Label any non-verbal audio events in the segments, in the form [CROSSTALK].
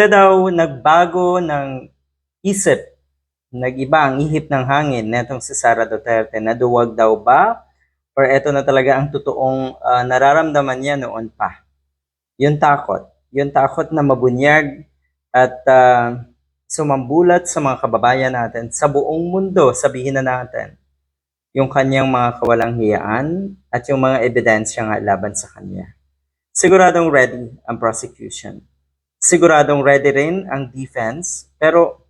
Bigla daw nagbago ng isip, nag-iba ang ihip ng hangin netong si Sara Duterte. Naduwag daw ba? Or eto na talaga ang totoong ah, nararamdaman niya noon pa? Yung takot. Yung takot na mabunyag at ah, sumambulat sa mga kababayan natin sa buong mundo, sabihin na natin yung kanyang mga kawalang hiyaan at yung mga ebidensya nga laban sa kanya. Siguradong ready ang prosecution. Siguradong ready rin ang defense, pero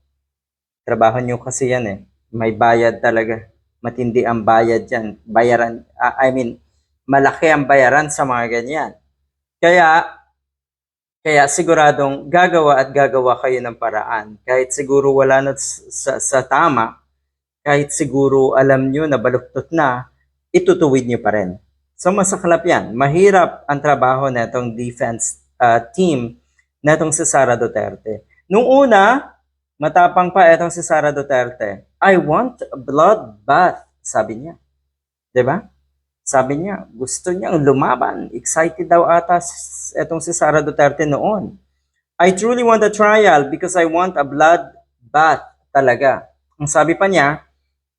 trabaho nyo kasi yan eh. May bayad talaga. Matindi ang bayad yan. Bayaran, ah, I mean, malaki ang bayaran sa mga ganyan. Kaya, kaya siguradong gagawa at gagawa kayo ng paraan. Kahit siguro wala na sa, sa tama, kahit siguro alam nyo na baluktot na, itutuwid nyo pa rin. So masaklap yan. Mahirap ang trabaho na itong defense uh, team na itong si Sara Duterte. Nung una, matapang pa itong si Sara Duterte. I want a blood bath, sabi niya. 'Di ba? Sabi niya, gusto niyang lumaban. Excited daw ata itong si Sara Duterte noon. I truly want a trial because I want a blood bath talaga. Ang sabi pa niya,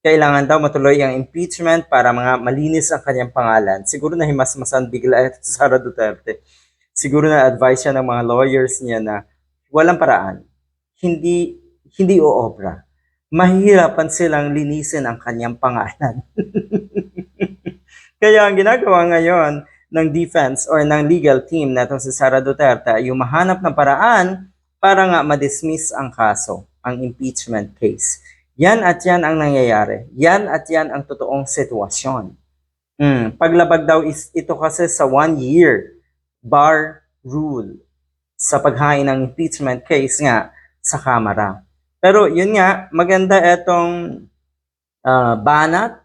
kailangan daw matuloy ang impeachment para mga malinis ang kanyang pangalan. Siguro na himasmasan bigla [LAUGHS] si Sara Duterte. Siguro na advice siya ng mga lawyers niya na walang paraan. Hindi hindi oobra. Mahihirapan silang linisin ang kanyang pangalan. [LAUGHS] Kaya ang ginagawa ngayon ng defense or ng legal team na si Sara Duterte ay yung mahanap ng paraan para nga ma-dismiss ang kaso, ang impeachment case. Yan at yan ang nangyayari. Yan at yan ang totoong sitwasyon. Mm, paglabag daw is ito kasi sa one year bar rule sa paghain ng impeachment case nga sa Kamara. Pero yun nga, maganda itong ah, banat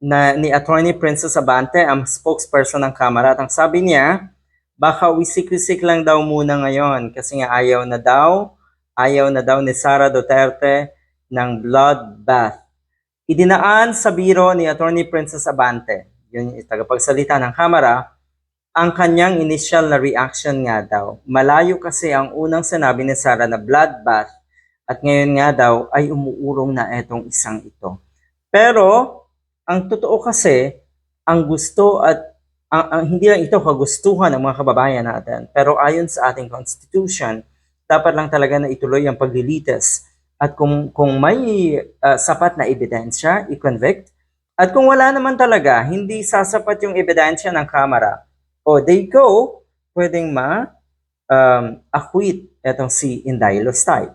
na ni Attorney Princess Abante, ang spokesperson ng Kamara. At ang sabi niya, baka wisik-wisik lang daw muna ngayon kasi nga ayaw na daw, ayaw na daw ni Sara Duterte ng blood bath. Idinaan sa biro ni Attorney Princess Abante, yun yung tagapagsalita ng Kamara, ang kanyang initial na reaction nga daw. Malayo kasi ang unang sinabi ni Sara na blood bath at ngayon nga daw ay umuurong na etong isang ito. Pero ang totoo kasi, ang gusto at ang, ang- hindi lang ito kagustuhan ng mga kababayan natin, pero ayon sa ating constitution, dapat lang talaga na ituloy ang paglilitis. At kung kung may ah, sapat na ebidensya, i-convict. At kung wala naman talaga, hindi sasapat yung ebidensya ng kamera, o they go, pwedeng ma um, acquit etong si Inday Lostay.